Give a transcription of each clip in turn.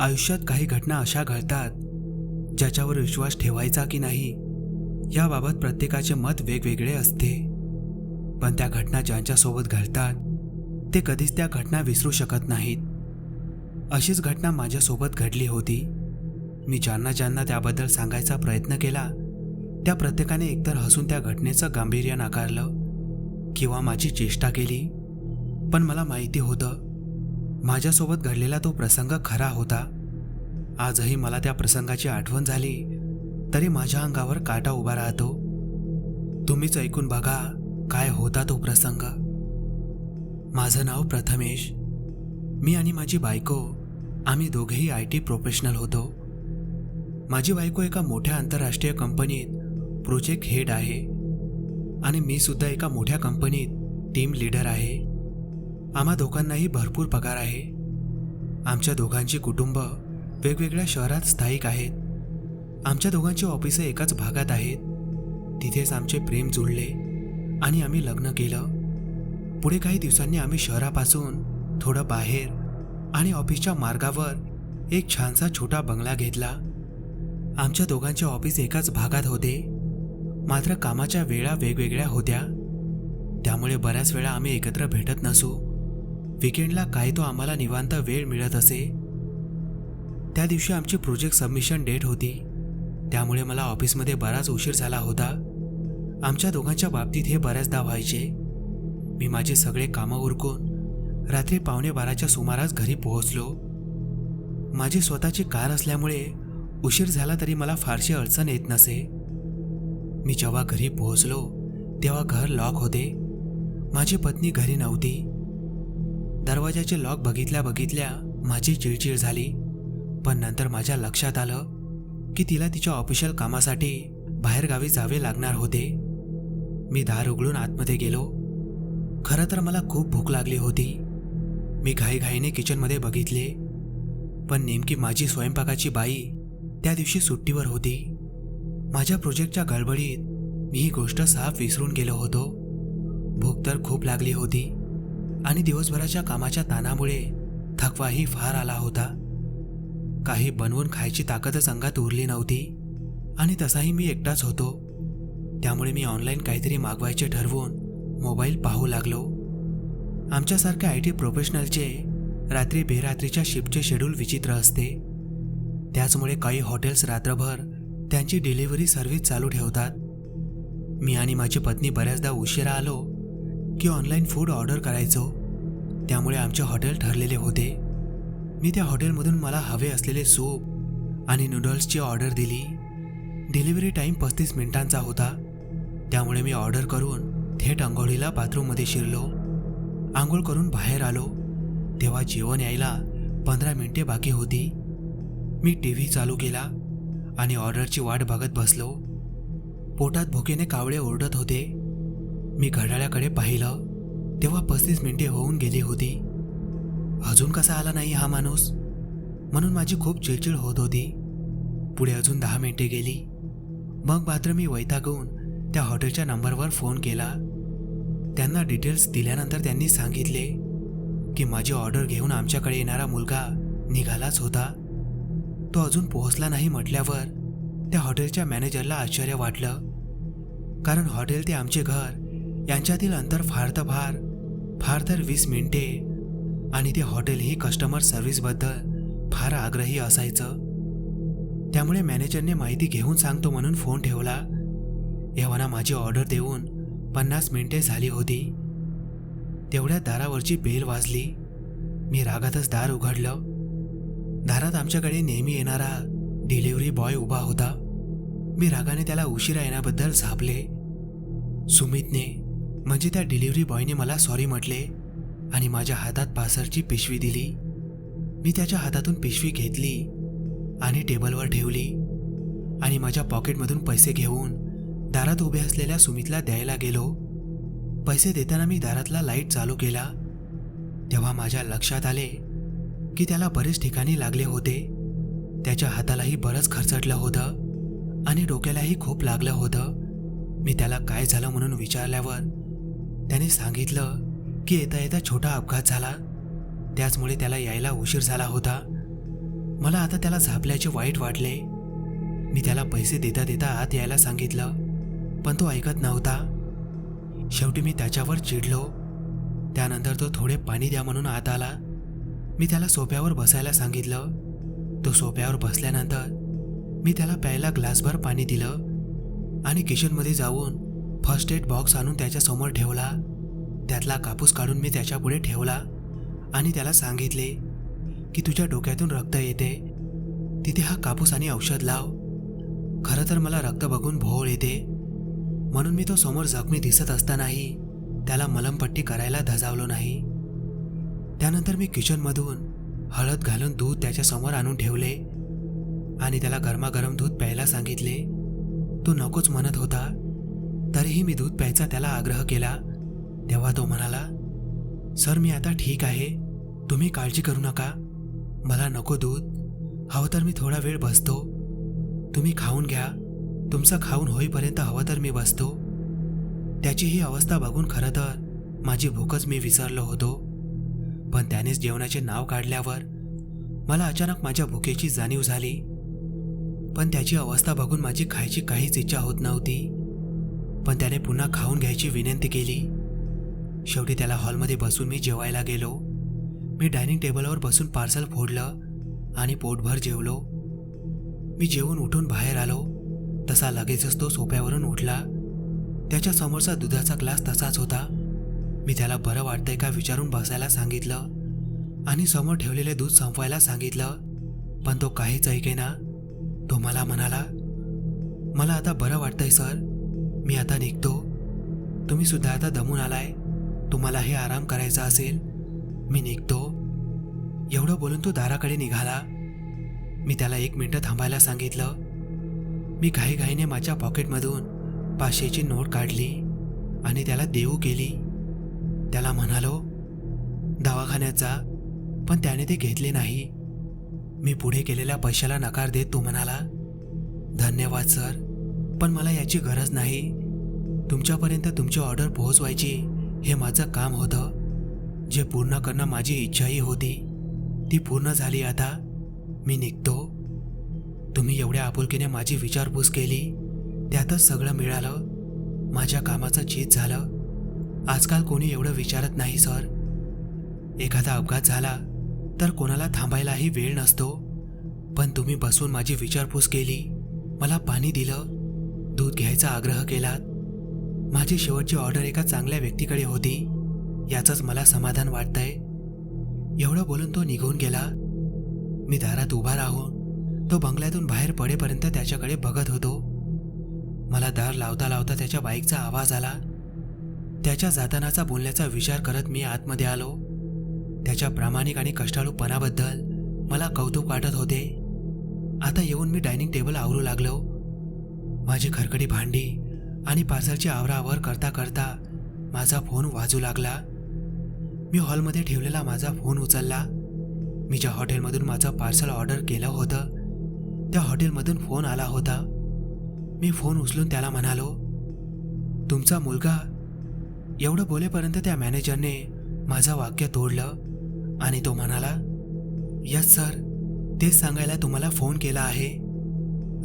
आयुष्यात काही घटना अशा घडतात ज्याच्यावर विश्वास ठेवायचा की नाही याबाबत प्रत्येकाचे मत वेगवेगळे असते. पण त्या घटना ज्यांच्यासोबत घडतात ते कधीच त्या घटना विसरू शकत नाहीत. अशीच घटना माझ्यासोबत घडली होती. मी ज्यांना ज्यांना त्याबद्दल सांगायचा प्रयत्न केला त्या प्रत्येकाने एकतर हसून त्या घटनेचं गांभीर्य नाकारलं किंवा माझी चेष्टा केली. पण मला माहिती होतं माझ्यासोबत घडलेला तो प्रसंग खरा होता. आजही मला त्या प्रसंगाची आठवण झाली. तरी माझ्या अंगावर काटा उभा राहतो. तुम्हीच ऐकून बघा काय होता तो प्रसंग. माझं नाव प्रथमेश. मी आणि माझी बायको आम्ही दोघेही आय टी प्रोफेशनल होतो. माझी बायको एका मोठ्या आंतरराष्ट्रीय कंपनीत प्रोजेक्ट हेड आहे. आणि मी सुद्धा एका मोठ्या कंपनीत टीम लीडर आहे. आम्हा दोघांनाही भरपूर पगार आहे. आमच्या दोघांची कुटुंब वेगवेगळ्या शहरात स्थायिक आहेत. आमच्या दोघांची ऑफिसं एकाच भागात आहेत. तिथेच आमचे प्रेम जुळले आणि आम्ही लग्न केलं. पुढे काही दिवसांनी आम्ही शहरापासून थोडं बाहेर आणि ऑफिसच्या मार्गावर एक छानसा छोटा बंगला घेतला. आमच्या दोघांचे ऑफिस एकाच भागात होते. मात्र कामाच्या वेळा वेगवेगळ्या होत्या. त्यामुळे बऱ्याच वेळा आम्ही एकत्र भेटत नसू. विकेंडला काही तो आम्हाला निवांत वेळ मिळत असे. त्या दिवशी आमची प्रोजेक्ट सबमिशन डेट होती. त्यामुळे मला ऑफिसमध्ये बराच उशीर झाला होता. आमच्या दोघांच्या बाबतीत हे बऱ्याचदा व्हायचे. मी माझे सगळे कामं उरकून रात्री पावणे बाराच्या सुमारास घरी पोहोचलो. माझी स्वतःची कार असल्यामुळे उशीर झाला तरी मला फारशी अडचण येत नसे. मी जेव्हा घरी पोहोचलो तेव्हा घर लॉक होते. माझी पत्नी घरी नव्हती. दरवाजाचे लॉक बघितल्या बघितल्या माझी चिडचिड झाली. पण नंतर माझ्या लक्षात आलं की तिला तिच्या ऑफिशियल कामासाठी बाहेरगावी जावे लागणार होते. मी दार उघडून आतमध्ये गेलो. खरं तर मला खूप भूक लागली होती. मी घाईघाईने किचनमध्ये बघितले. पण नेमकी माझी स्वयंपाकाची बाई त्या दिवशी सुट्टीवर होती. माझ्या प्रोजेक्टच्या गडबडीत मी ही गोष्ट साफ विसरून गेलो होतो. भूक तर खूप लागली होती. आणि दिवसभराच्या कामाच्या ताणामुळे थकवाही फार आला होता. काही बनवून खायची ताकदच अंगात उरली नव्हती. आणि तसाही मी एकटाच होतो. त्यामुळे मी ऑनलाईन काहीतरी मागवायचे ठरवून मोबाईल पाहू लागलो. आमच्यासारख्या आय टी प्रोफेशनलचे रात्री बेरात्रीच्या शिफ्टचे शेड्यूल विचित्र असते. त्याचमुळे काही हॉटेल्स रात्रभर त्यांची डिलिव्हरी सर्व्हिस चालू ठेवतात. मी आणि माझी पत्नी बऱ्याचदा उशिरा आलो की ऑनलाईन फूड ऑर्डर करायचो. त्यामुळे आमचे हॉटेल ठरलेले होते. मी त्या हॉटेलमधून मला हवे असलेले सूप आणि नूडल्सची ऑर्डर दिली. डिलिव्हरी टाईम पस्तीस मिनिटांचा होता. त्यामुळे मी ऑर्डर करून थेट आंघोळीला बाथरूममध्ये शिरलो. आंघोळ करून बाहेर आलो. तेव्हा जेवण यायला पंधरा मिनिटे बाकी होती. मी टी व्ही चालू केला आणि ऑर्डरची वाट बघत बसलो. पोटात भुकेने कावळे ओरडत होते. मी घड्याळाकडे पाहिलं. तेव्हा पस्तीस मिनिटे होऊन गेली होती. अजून कसा आला नाही हा माणूस? म्हणून माझी खूप चिडचिड होत होती. पुढे अजून दहा मिनिटे गेली. मग मात्र मी वैतागून त्या हॉटेलच्या नंबरवर फोन केला. त्यांना डिटेल्स दिल्यानंतर त्यांनी सांगितले की माझी ऑर्डर घेऊन आमच्याकडे येणारा मुलगा निघालाच होता. तो अजून पोहोचला नाही म्हटल्यावर त्या हॉटेलच्या मॅनेजरला आश्चर्य वाटलं. कारण हॉटेल ते आमचे घर यांच्यातील अंतर फार तर फार फार तर वीस मिनिटे आणि ते हॉटेलही कस्टमर सर्व्हिसबद्दल फार आग्रही असायचं. त्यामुळे मॅनेजरने माहिती घेऊन सांगतो म्हणून फोन ठेवला. एव्हाना माझी ऑर्डर देऊन पन्नास मिनिटे झाली होती. तेवढ्या दारावरची बेल वाजली. मी रागातच दार उघडलं. दारात आमच्याकडे नेहमी येणारा डिलिव्हरी बॉय उभा होता. मी रागाने त्याला उशिरा येण्याबद्दल झापले. सुमितने म्हणजे त्या डिलिव्हरी बॉयने मला सॉरी म्हटले. आणि माझ्या हातात पासरची पिशवी दिली. मी त्याच्या हातातून पिशवी घेतली आणि टेबलवर ठेवली आणि माझ्या पॉकेटमधून पैसे घेऊन दारात उभे असलेल्या सुमितला द्यायला गेलो. पैसे देताना मी दारातला लाइट चालू केला. तेव्हा माझ्या लक्षात आले की त्याला बरेच ठिकाणी लागले होते. त्याच्या हातालाही बरंच खरचटलं होतं आणि डोक्यालाही खूप लागलं होतं. मी त्याला काय झालं म्हणून विचारल्यावर त्याने सांगितलं की येता येता छोटा अपघात झाला. त्याचमुळे त्याला यायला उशीर झाला होता. मला आता त्याला झापल्याचे वाईट वाटले. मी त्याला पैसे देता देता आत यायला सांगितलं पण तो ऐकत नव्हता. शेवटी मी त्याच्यावर चिडलो. त्यानंतर तो थोडे पाणी द्या म्हणून आत आला. मी त्याला सोप्यावर बसायला सांगितलं. तो सोप्यावर बसल्यानंतर मी त्याला प्यायला ग्लासभर पाणी दिलं आणि किचनमध्ये जाऊन फर्स्ट एड बॉक्स आणून त्याच्यासमोर ठेवला. त्यातला कापूस काढून मी त्याच्यापुढे ठेवला आणि त्याला सांगितले की तुझ्या डोक्यातून रक्त येते. तिथे हा कापूस आणि औषध लाव. खरं तर मला रक्त बघून भोवळ येते. म्हणून मी तो समोर जखमी दिसत असतानाही त्याला मलमपट्टी करायला धजावलो नाही. त्यानंतर मी किचनमधून हळद घालून दूध त्याच्यासमोर आणून ठेवले आणि त्याला गरमागरम दूध प्यायला सांगितले. तो नकोच म्हणत होता. तरीही मी दूध प्यायचा त्याला आग्रह केला. तेव्हा तो म्हणाला सर मी आता ठीक आहे. तुम्ही काळजी करू नका. मला नको दूध. हवं तर मी थोडा वेळ बसतो. तुम्ही खाऊन घ्या. तुमचं खाऊन होईपर्यंत हवं तर मी बसतो. त्याची ही अवस्था बघून खरं तर माझी भूकच मी विसरलो होतो. पण त्यानेच जेवणाचे नाव काढल्यावर मला अचानक माझ्या भुकेची जाणीव झाली. पण त्याची अवस्था बघून माझी खायची काहीच इच्छा होत नव्हती. पण त्याने पुन्हा खाऊन घ्यायची विनंती केली. शेवटी त्याला हॉलमध्ये बसून मी जेवायला गेलो. मी डायनिंग टेबलवर बसून पार्सल फोडलं आणि पोटभर जेवलो. मी जेवून उठून बाहेर आलो. तसा लगेचच तो सोप्यावरून उठला. त्याच्या समोरचा दुधाचा ग्लास तसाच होता. मी त्याला बरं वाटतंय का विचारून बसायला सांगितलं आणि समोर ठेवलेले दूध संपवायला सांगितलं. पण तो काहीच ऐकेना तो मला म्हणाला मला आता बरं वाटतंय सर. मी आता निघतो. तुम्ही सुद्धा आता दमून आलाय. तुम्हालाही आराम करायचा असेल? मी निघतो. एवढं बोलून तो दाराकडे निघाला. मी त्याला एक मिनटं थांबायला सांगितलं. मी घाईघाईने माझ्या पॉकेटमधून पाचशेची नोट काढली आणि त्याला देऊ केली. त्याला म्हणालो दवाखान्यात जा. पण त्याने ते घेतले नाही. मी पुढे केलेल्या पैशाला नकार देत तो म्हणाला धन्यवाद सर. पण मला याची गरज नाही. तुमच्यापर्यंत तुमची ऑर्डर पोहोचवायची. हे माझं काम होतं. जे पूर्ण करणं माझी इच्छाही होती ती पूर्ण झाली आता. मी निघतो. तुम्ही एवढ्या आपुलकीने माझी विचारपूस केली त्यातच सगळं मिळालं. माझ्या कामाचं चीज झालं. आजकाल कोणी एवढं विचारत नाही सर. एखादा अपघात झाला तर कोणाला थांबायलाही वेळ नसतो. पण तुम्ही बसून माझी विचारपूस केली मला पाणी दिलं दूध घ्यायचा आग्रह केलात. माझी शेवटची ऑर्डर एका चांगल्या व्यक्तीकडे होती. याचंच मला समाधान वाटतंय. एवढं बोलून तो निघून गेला. मी दारात उभा राहून तो बंगल्यातून बाहेर पडेपर्यंत त्याच्याकडे बघत होतो. मला दार लावता लावता त्याच्या बाईकचा आवाज आला. त्याच्या जातानाचा बोलण्याचा विचार करत मी आतमध्ये आलो. त्याच्या प्रामाणिक आणि कष्टाळूपणाबद्दल मला कौतुक वाटत होते. आता येऊन मी डायनिंग टेबल आवरू लागलो. माझी खरकडी भांडी आणि पार्सलची आवराआवर करता करता माझा फोन वाजू लागला. मी हॉलमध्ये ठेवलेला माझा फोन उचलला. मी ज्या हॉटेलमधून माझं पार्सल ऑर्डर केलं होतं त्या हॉटेलमधून फोन आला होता. मी फोन उचलून त्याला म्हणालो तुमचा मुलगा एवढं बोलेपर्यंत त्या मॅनेजरने माझं वाक्य तोडलं आणि तो म्हणाला यस सर तेच सांगायला तुम्हाला फोन केला आहे.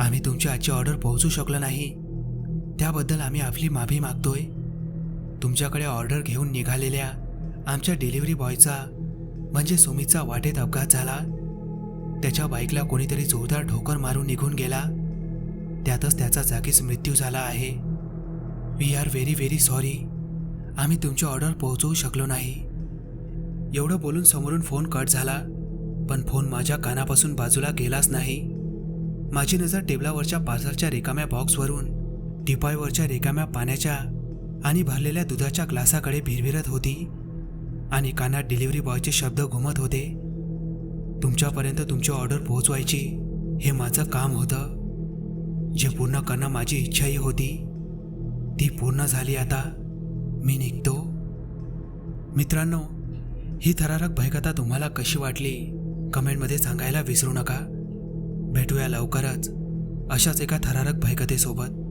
आम्ही तुमची आजची ऑर्डर पोहोचू शकलो नाही. त्याबद्दल आम्ही आपली माफी मागतोय. तुमच्याकडे ऑर्डर घेऊन निघालेल्या आमच्या डिलिव्हरी बॉयचा म्हणजे सुमितचा वाटेत अपघात झाला. त्याच्या बाईकला कोणीतरी जोरदार ठोकर मारून निघून गेला. त्यातच त्याचा जागीच मृत्यू झाला आहे. We are very very sorry आम्ही तुमची ऑर्डर पोहोचवू शकलो नाही. एवढं बोलून समोरून फोन कट झाला पण फोन माझ्या कानापासून बाजूला गेलाच नाही. माझी नजर टेबलावरच्या पार्सलच्या रिकाम्या बॉक्सवरून टिपायवरच्या रिकाम्या पाण्याच्या आणि भरलेल्या दुधाच्या ग्लासाकडे भिरभिरत होती. आणि कानात डिलिव्हरी बॉयचे शब्द घुमत होते. तुमच्यापर्यंत तुमची ऑर्डर पोहोचवायची हे माझं काम होतं. जे पूर्ण करणं माझी इच्छाही होती. ती पूर्ण झाली आता. मी निघतो. मित्रांनो ही थरारक भयकथा तुम्हाला कशी वाटली? कमेंटमध्ये सांगायला विसरू नका. भेटूया लवकरच अशाच एका थरारक भयकथेसोबत.